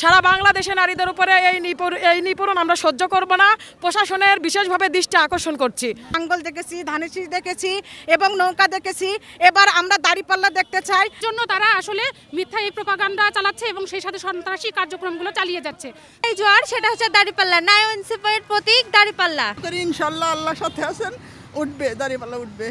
সারা বাংলাদেশে নারীদের উপরে এই নিপুর এই নিপূরণ আমরা সহ্য করব না। প্রশাসনের বিশেষভাবে দৃষ্টি আকর্ষণ করছি। আঙ্গল দেখেছি ধানেশি দেখেছি এবং নৌকা দেখেছি। এবার আমরা দাড়িপাল্লা দেখতে চাই। জন্য তারা আসলে মিথ্যা এই প্রপাগান্ডা চালাচ্ছে এবং সেই সাথে সন্ত্রাসী কার্যক্রমগুলো চালিয়ে যাচ্ছে। এই জোয়ার সেটা হচ্ছে দাড়িপাল্লা। নায় ইনসিপের প্রতীক দাড়িপাল্লা। ইনশাল্লাহ আল্লাহ সাথে আছেন উঠবে দাড়িপাল্লা উঠবে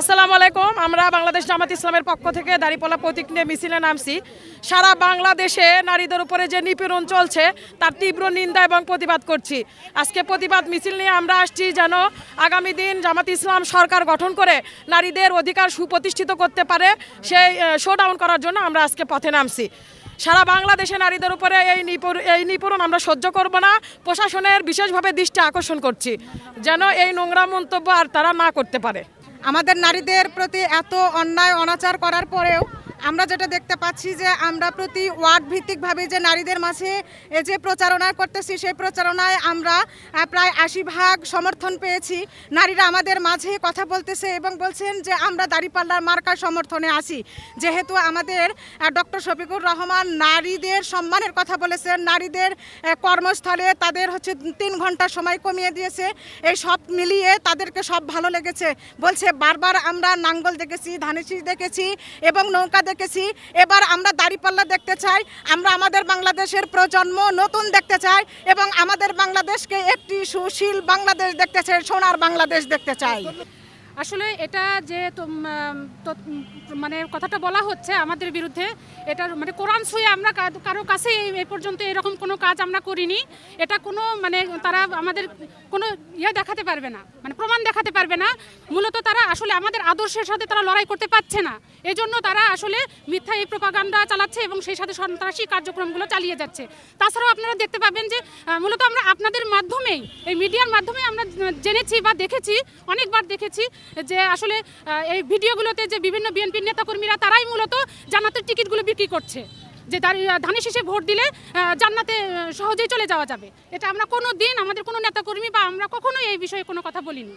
আসসালামু আলাইকুম আমরা বাংলাদেশ জামাত ইসলামের পক্ষ থেকে দাঁড়িপাল্লা প্রতীক নিয়ে মিছিলে নামছি। সারা বাংলাদেশে নারীদের উপরে যে নিপীড়ন চলছে, তার তীব্র নিন্দা এবং প্রতিবাদ করছি। আজকে প্রতিবাদ মিছিল নিয়ে আমরা আসছি যেন আগামী দিন জামাত ইসলাম সরকার গঠন করে নারীদের অধিকার সুপ্রতিষ্ঠিত করতে পারে, সেই শো ডাউন করার জন্য আমরা আজকে পথে নামছি। সারা বাংলাদেশে নারীদের উপরে এই নিপুর এই নিপূরণ আমরা সহ্য করব না, প্রশাসনের বিশেষভাবে দৃষ্টি আকর্ষণ করছি, যেন এই নোংরা মন্তব্য আর তারা না করতে পারে। আমাদের নারীদের প্রতি এত অন্যায় অনাচার করার পরেও আমরা যেটা দেখতে পাচ্ছি যে আমরা প্রতি ওয়ার্ড ভিত্তিকভাবে যে নারীদের মাঝে যে প্রচারণা করতেছি, সেই প্রচারণায় আমরা প্রায় আশি ভাগ সমর্থন পেয়েছি। নারীরা আমাদের মাঝে কথা বলতেছে এবং বলছেন যে আমরা দাঁড়িপাল্লার মার্কার সমর্থনে আছি। যেহেতু আমাদের ডক্টর শফিকুর রহমান নারীদের সম্মানের কথা বলেছেন, নারীদের কর্মস্থলে তাদের হচ্ছে তিন ঘণ্টা সময় কমিয়ে দিয়েছে। এই সব মিলিয়ে তাদেরকে সব ভালো লেগেছে। বলছে, বারবার আমরা নাঙ্গল দেখেছি ধানেশি দেখেছি এবং নৌকা দেখেছি। এবার আমরা দাড়িপাল্লা দেখতে চাই, আমরা আমাদের বাংলাদেশের প্রজন্ম নতুন দেখতে চাই এবং আমাদের বাংলাদেশকে একটি সুশীল বাংলাদেশ দেখতে চাই, সোনার বাংলাদেশ দেখতে চাই। আসলে এটা যে মানে কথাটা বলা হচ্ছে আমাদের বিরুদ্ধে এটা মানে কোরআন ছুঁয়ে আমরা কারও কাছে এই পর্যন্ত এরকম কোনো কাজ আমরা করিনি। এটা কোনো মানে তারা আমাদের কোনো ইয়ে দেখাতে পারবে না মানে প্রমাণ দেখাতে পারবে না। মূলত তারা আসলে আমাদের আদর্শের সাথে তারা লড়াই করতে পারছে না। এজন্য তারা আসলে মিথ্যা এই প্রপাগান্ডা চালাচ্ছে এবং সেই সাথে সন্ত্রাসী কার্যক্রমগুলো চালিয়ে যাচ্ছে। তাছাড়াও আপনারা দেখতে পাবেন যে মূলত আমরা আপনাদের মাধ্যমেই, এই মিডিয়ার মাধ্যমে আমরা জেনেছি বা দেখেছি, অনেকবার দেখেছি যে আসলে এই ভিডিওগুলোতে যে বিভিন্ন বিএনপির নেতাকর্মীরা তারাই মূলত জান্নাতের টিকিটগুলো বিক্রি করছে। যে ধানের শেষে ভোট দিলে জান্নাতে সহজেই চলে যাওয়া যাবে। এটা আমরা কোনো দিন আমাদের কোনো নেতাকর্মী বা আমরা কখনোই এই বিষয়ে কোনো কথা বলিনি।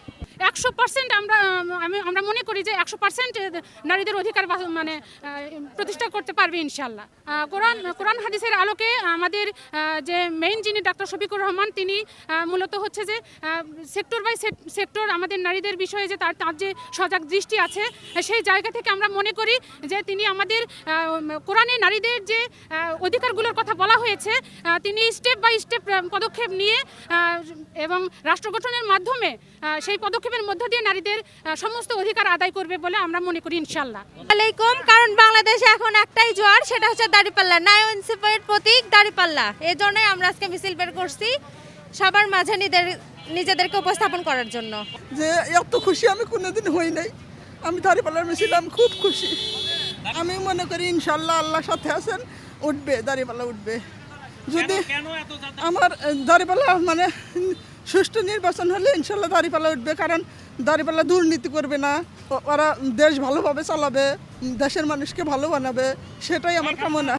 একশো পার্সেন্ট আমরা, আমি, আমরা মনে করি যে একশো পার্সেন্ট নারীদের অধিকার মানে প্রতিষ্ঠা করতে পারবে ইনশাল্লাহ কোরআন কোরআন হাদিসের আলোকে আমাদের যে মেইন যিনি ডাক্তার শফিকুর রহমান, তিনি মূলত হচ্ছে যে সেক্টর বাই সেক্টর আমাদের নারীদের বিষয়ে যে তার তার যে সজাগ দৃষ্টি আছে, সেই জায়গা থেকে আমরা মনে করি যে তিনি আমাদের কোরআনে নারীদের যে অধিকারগুলোর কথা বলা হয়েছে তিনি স্টেপ বাই স্টেপ পদক্ষেপ নিয়ে এবং রাষ্ট্র গঠনের মাধ্যমে সেই সেই পদক্ষেপের মধ্য দিয়ে নারীদের সমস্ত অধিকার আদায় করবে বলে আমরা মনে করি ইনশাল্লাহ আলাইকুম কারণ বাংলাদেশে এখন একটাই জোয়ার সেটা হচ্ছে দাড়িপাল্লা। নায় ইনসিপের প্রতীক দাড়িপাল্লা। এই জন্যই আমরা আজকে মিছিল বের করছি সবার মাঝে নিজেদের নিজেদেরকে উপস্থাপন করার জন্য। যে এত খুশি আমি কোনোদিন হই নাই। আমি দাঁড়িপাল্লার মিছিলাম খুব খুশি। আমি মনে করি ইনশাল্লাহ আল্লাহ সাথে আছেন উঠবে দাঁড়িপাল্লা উঠবে। যদি আমার দাঁড়িপাল্লা মানে সুষ্ঠু নির্বাচন হলে ইনশাল্লাহ দাঁড়িপাল্লা উঠবে, কারণ দাঁড়িপাল্লা দুর্নীতি করবে না। ওরা দেশ ভালোভাবে চালাবে, দেশের মানুষকে ভালো বানাবে, সেটাই আমার কামনা।